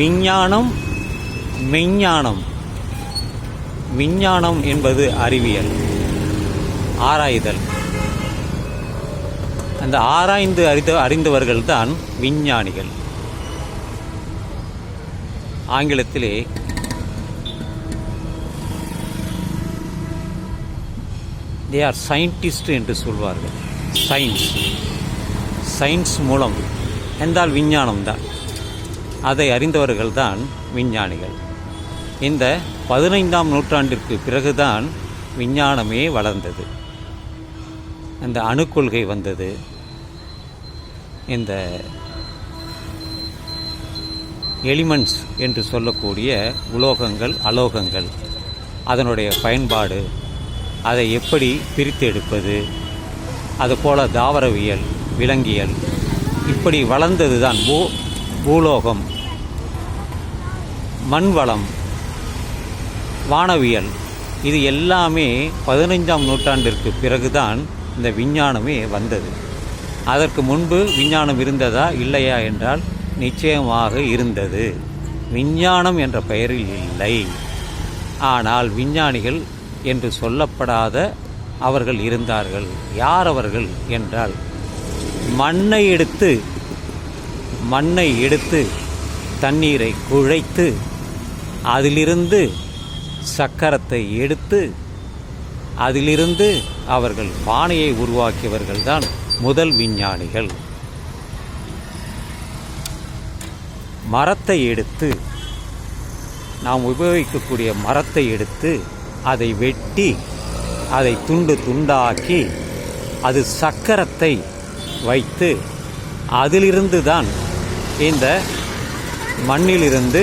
விஞ்ஞானம் மெஞ்ஞானம் விஞ்ஞானம் என்பது அறிவியல் ஆராய்தல். அந்த ஆராய்ந்து அறிந்த அறிந்தவர்கள் தான் விஞ்ஞானிகள். ஆங்கிலத்திலே தே ஆர் சயின்டிஸ்ட் என்று சொல்வார்கள். சயின்ஸ் சயின்ஸ் மூலம். என்றால் விஞ்ஞானம் தான் அதை அறிந்தவர்கள் தான் விஞ்ஞானிகள். இந்த பதினைந்தாம் நூற்றாண்டிற்கு பிறகுதான் விஞ்ஞானமே வளர்ந்தது. அந்த அணுக்கொள்கை வந்தது. இந்த எலிமெண்ட்ஸ் என்று சொல்லக்கூடிய உலோகங்கள் அலோகங்கள் அதனுடைய பயன்பாடு அதை எப்படி பிரித்து எடுப்பது அதுபோல தாவரவியல் விலங்கியல் இப்படி வளர்ந்தது தான் பூ பூலோகம் மண்வளம் வானவியல் இது எல்லாமே பதினைஞ்சாம் நூற்றாண்டிற்கு பிறகுதான் இந்த விஞ்ஞானமே வந்தது. அதற்கு முன்பு விஞ்ஞானம் இருந்ததா இல்லையா என்றால் நிச்சயமாக இருந்தது. விஞ்ஞானம் என்ற பெயரில் இல்லை. ஆனால் விஞ்ஞானிகள் என்று சொல்லப்படாத அவர்கள் இருந்தார்கள். யார் அவர்கள் என்றால் மண்ணை எடுத்து மண்ணை எடுத்து தண்ணீரை குழைத்து அதிலிருந்து சக்கரத்தை எடுத்து அதிலிருந்து அவர்கள் பானையை உருவாக்கியவர்கள்தான் முதல் விஞ்ஞானிகள். மரத்தை எடுத்து நாம் உபயோகிக்கக்கூடிய மரத்தை எடுத்து அதை வெட்டி அதை துண்டு துண்டாக்கி அது சக்கரத்தை வைத்து அதிலிருந்து தான் இந்த மண்ணிலிருந்து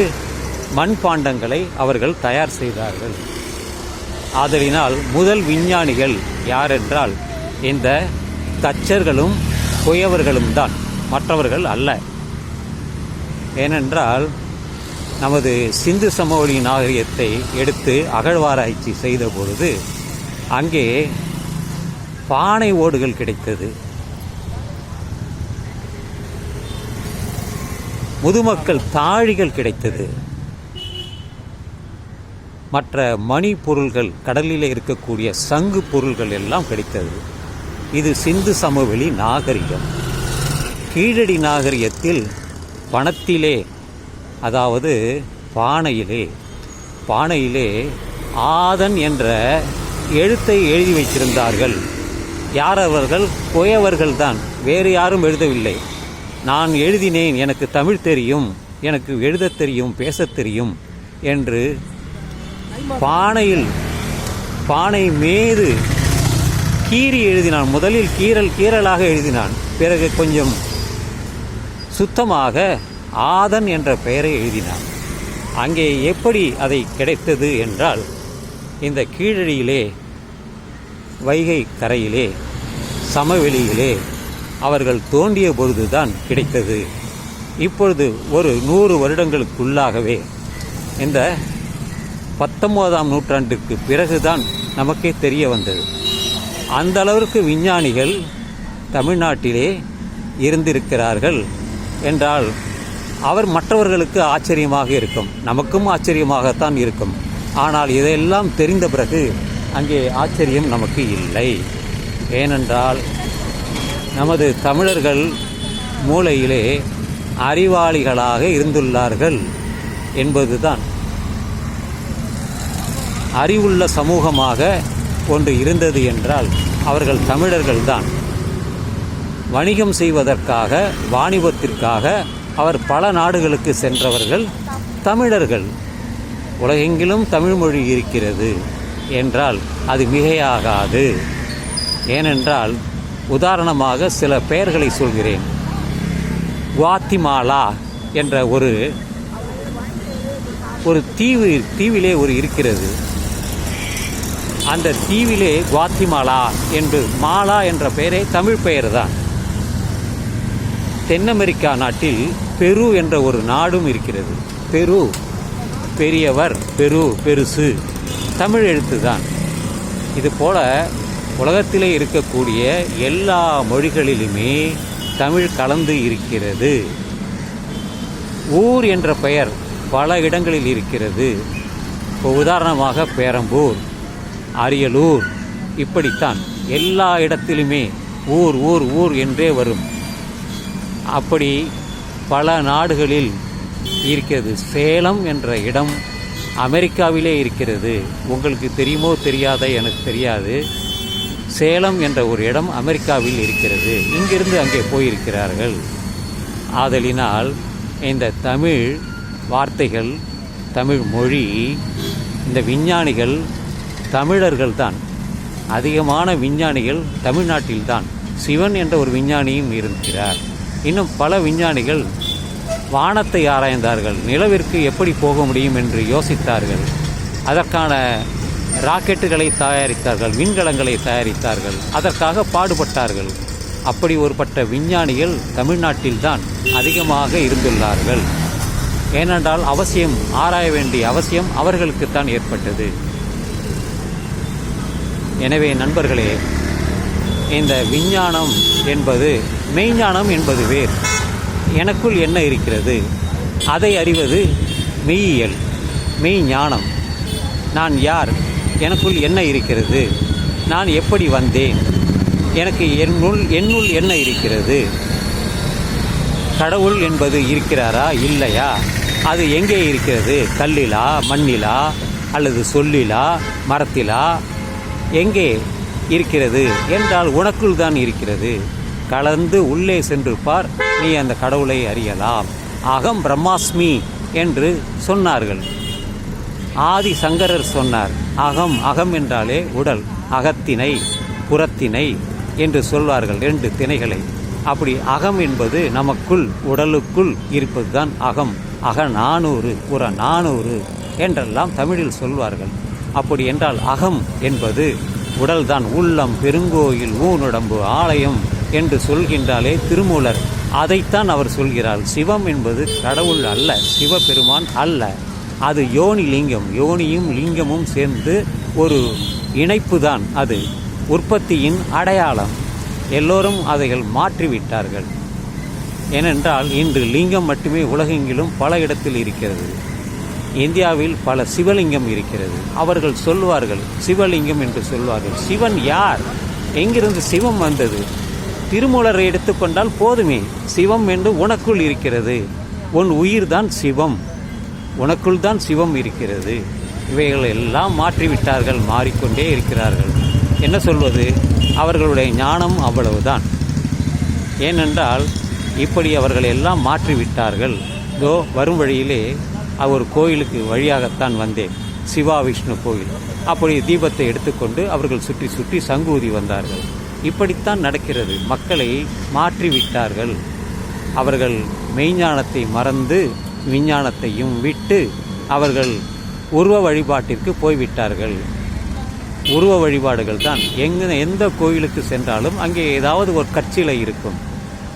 மண்பாண்டங்களை அவர்கள் தயார் செய்தார்கள். ஆதலினால் முதல் விஞ்ஞானிகள் யாரென்றால் இந்த தச்சர்களும் குயவர்களும் தான். மற்றவர்கள் அல்ல. ஏனென்றால் நமது சிந்து சமவெளி நாகரிகத்தை எடுத்து அகழ்வாராய்ச்சி செய்த பொழுது அங்கே பானை ஓடுகள் கிடைத்தது. முதுமக்கள் தாழிகள் கிடைத்தது. மற்ற மணி பொருள்கள் கடலில் இருக்கக்கூடிய சங்கு பொருள்கள் எல்லாம் கிடைத்தது. இது சிந்து சமவெளி நாகரிகம். கீழடி நாகரிகத்தில் பணத்திலே அதாவது பானையிலே பானையிலே ஆதன் என்ற எழுத்தை எழுதி வைத்திருந்தார்கள். யார் அவர்கள்? குயவர்கள்தான் வேறு யாரும் எழுதவில்லை. நான் எழுதினேன் எனக்கு தமிழ் தெரியும் எனக்கு எழுதத் தெரியும் பேசத் தெரியும் என்று பானையில் பானை மீது கீறி எழுதினான். முதலில் கீறல் கீறலாக எழுதினான். பிறகு கொஞ்சம் சுத்தமாக ஆதன் என்ற பெயரை எழுதினான். அங்கே எப்படி அதை கிடைத்தது என்றால் இந்த கீழடியிலே வைகை கரையிலே சமவெளியிலே அவர்கள் தோண்டிய பொழுதுதான் கிடைத்தது. இப்பொழுது ஒரு நூறு வருடங்களுக்குள்ளாகவே இந்த பத்தொன்பதாம் நூற்றாண்டுக்கு பிறகுதான் நமக்கே தெரிய வந்தது. அந்த அளவிற்கு விஞ்ஞானிகள் தமிழ்நாட்டிலே இருந்திருக்கிறார்கள் என்றால் அவர் மற்றவர்களுக்கு ஆச்சரியமாக இருக்கும். நமக்கும் ஆச்சரியமாகத்தான் இருக்கும். ஆனால் இதையெல்லாம் தெரிந்த பிறகு அங்கே ஆச்சரியம் நமக்கு இல்லை. ஏனென்றால் நமது தமிழர்கள் மூளையிலே அறிவாளிகளாக இருந்துள்ளார்கள் என்பதுதான். அறிவுள்ள சமூகமாக ஒன்று இருந்தது என்றால் அவர்கள் தமிழர்கள்தான் வணிகம் செய்வதற்காக வாணிபத்திற்காக அவர் பல நாடுகளுக்கு சென்றவர்கள் தமிழர்கள். உலகெங்கிலும் தமிழ் மொழி இருக்கிறது என்றால் அது மிகையாகாது. ஏனென்றால் உதாரணமாக சில பெயர்களை சொல்கிறேன். குவாத்திமாலா என்ற ஒரு ஒரு தீவு தீவிலே ஒரு இருக்கிறது. அந்த தீவிலே குவாத்திமாலா என்று மாலா என்ற பெயரே தமிழ் பெயர் தான் தென் அமெரிக்கா நாட்டில் பெரு என்ற ஒரு நாடும் இருக்கிறது. பெரு பெரியவர் பெரு பெருசு தமிழ் எழுத்து தான் இது போல் உலகத்திலே இருக்கக்கூடிய எல்லா மொழிகளிலுமே தமிழ் கலந்து இருக்கிறது. ஊர் என்ற பெயர் பல இடங்களில் இருக்கிறது. இப்போ உதாரணமாக பேரம்பூர் அரியலூர் இப்படித்தான் எல்லா இடத்திலுமே ஊர் ஊர் ஊர் என்றே வரும். அப்படி பல நாடுகளில் இருக்கிறது. சேலம் என்ற இடம் அமெரிக்காவிலே இருக்கிறது. உங்களுக்கு தெரியுமோ தெரியாத எனக்கு தெரியாது. சேலம் என்ற ஒரு இடம் அமெரிக்காவில் இருக்கிறது. இங்கிருந்து அங்கே போயிருக்கிறார்கள். ஆதலினால் இந்த தமிழ் வார்த்தைகள் தமிழ் மொழி இந்த விஞ்ஞானிகள் தமிழர்கள் தான் அதிகமான விஞ்ஞானிகள் தமிழ்நாட்டில்தான். சிவன் என்ற ஒரு விஞ்ஞானியும் இருக்கிறார். இன்னும் பல விஞ்ஞானிகள் வானத்தை ஆராய்ந்தார்கள். நிலவிற்கு எப்படி போக முடியும் என்று யோசித்தார்கள். அதற்கான ராக்கெட்டுகளை தயாரித்தார்கள் விண்கலங்களை தயாரித்தார்கள் அதற்காக பாடுபட்டார்கள். அப்படி ஒருபட்ட விஞ்ஞானிகள் தமிழ்நாட்டில்தான் அதிகமாக இருந்துள்ளார்கள். ஏனென்றால் அவசியம் ஆராய வேண்டிய அவசியம் அவர்களுக்குத்தான் ஏற்பட்டது. எனவே நண்பர்களே இந்த விஞ்ஞானம் என்பது மெய்ஞானம் என்பது வேறு. எனக்குள் என்ன இருக்கிறது? அதை அறிவது மெய்யியல் மெய் ஞானம் நான் யார்? எனக்குள் என்ன இருக்கிறது? நான் எப்படி வந்தேன்? எனக்கு என்னுள் என்னுள் என்ன இருக்கிறது? கடவுள் என்பது இருக்கிறாரா? இல்லையா? அது எங்கே இருக்கிறது? கல்லிலா மண்ணிலா அல்லது சொல்லிலா மரத்திலா? எங்கே இருக்கிறது? என்றால் உனக்குள் தான் இருக்கிறது. கலந்து உள்ளே சென்று பார் நீ அந்த கடவுளை அறியலாம். அகம் பிரம்மாஸ்மி என்று சொன்னார்கள். ஆதி சங்கரர் சொன்னார் அகம் அகம் என்றாலே உடல் அகத்தினை புறத்தினை என்று சொல்வார்கள் ரெண்டு திணைகளை. அப்படி அகம் என்பது நமக்குள் உடலுக்குள் இருப்பதுதான் அகம். அக நானூறு புற நானூறு என்றெல்லாம் தமிழில் சொல்வார்கள். அப்படி என்றால் அகம் என்பது உடல்தான் உள்ளம் பெருங்கோயில் ஊனுடம்பு ஆலயம் என்று சொல்கின்றாலே திருமூலர். அதைத்தான் அவர் சொல்கிறார். சிவம் என்பது கடவுள் அல்ல சிவபெருமான் அல்ல. அது யோனி லிங்கம். யோனியும் லிங்கமும் சேர்ந்து ஒரு இணைப்பு தான் அது. உற்பத்தியின் அடையாளம். எல்லோரும் அதைகள் மாற்றிவிட்டார்கள். ஏனென்றால் இன்று லிங்கம் மட்டுமே உலகெங்கிலும் பல இடத்தில் இருக்கிறது. இந்தியாவில் பல சிவலிங்கம் இருக்கிறது. அவர்கள் சொல்வார்கள் சிவலிங்கம் என்று சொல்வார்கள். சிவன் யார்? எங்கிருந்து சிவம் வந்தது? திருமூலரை எடுத்துக்கொண்டால் போதுமே. சிவம் என்று உனக்குள் இருக்கிறது. உன் உயிர்தான் சிவம். உனக்குள் தான் சிவம் இருக்கிறது. இவைகள் எல்லாம் மாற்றிவிட்டார்கள் மாறிக்கொண்டே இருக்கிறார்கள். என்ன சொல்வது? அவர்களுடைய ஞானம் அவ்வளவுதான். ஏனென்றால் இப்படி அவர்கள் எல்லாம் மாற்றிவிட்டார்கள். இதோ வரும் வழியிலே ஒரு கோயிலுக்கு வழியாகத்தான் வந்தேன். சிவா விஷ்ணு கோயில். அப்படி தீபத்தை எடுத்துக்கொண்டு அவர்கள் சுற்றி சுற்றி சங்கூதி வந்தார்கள். இப்படித்தான் நடக்கிறது. மக்களை மாற்றிவிட்டார்கள். அவர்கள் மெய்ஞானத்தை மறந்து விஞ்ஞானத்தையும் விட்டு அவர்கள் உருவ வழிபாட்டிற்கு போய்விட்டார்கள். உருவ வழிபாடுகள் தான் எங்க எந்த கோயிலுக்கு சென்றாலும் அங்கே ஏதாவது ஒரு கற்சிலை இருக்கும்.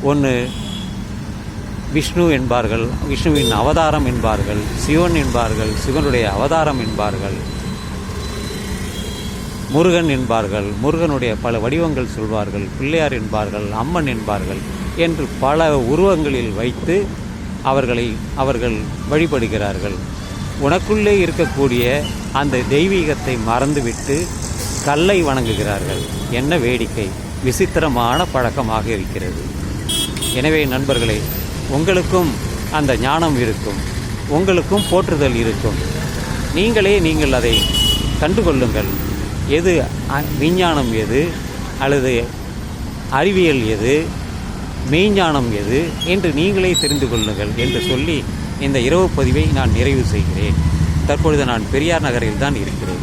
ஒன்று விஷ்ணு என்பார்கள் விஷ்ணுவின் அவதாரம் என்பார்கள் சிவன் என்பார்கள் சிவனுடைய அவதாரம் என்பார்கள். முருகன் என்பார்கள் முருகனுடைய பல வடிவங்கள் சொல்வார்கள் பிள்ளையார் என்பார்கள் அம்மன் என்பார்கள் என்று பல உருவங்களில் வைத்து அவர்களை அவர்கள் வழிபடுகிறார்கள். உனக்குள்ளே இருக்கக்கூடிய அந்த தெய்வீகத்தை மறந்துவிட்டு கல்லை வணங்குகிறார்கள். என்ன வேடிக்கை. விசித்திரமான பழக்கமாக இருக்கிறது. எனவே நண்பர்களே உங்களுக்கும் அந்த ஞானம் இருக்கும். உங்களுக்கும் போற்றுதல் இருக்கும். நீங்களே நீங்கள் அதை கண்டுகொள்ளுங்கள். எது அ- விஞ்ஞானம் எது? அல்லது அறிவியல் எது? மெய்ஞானம் எது என்று நீங்களே தெரிந்து கொள்ளுங்கள் என்று சொல்லி இந்த இரவு பதிவை நான் நிறைவு செய்கிறேன். தற்பொழுது நான் பெரியார் நகரில் தான் இருக்கிறேன்.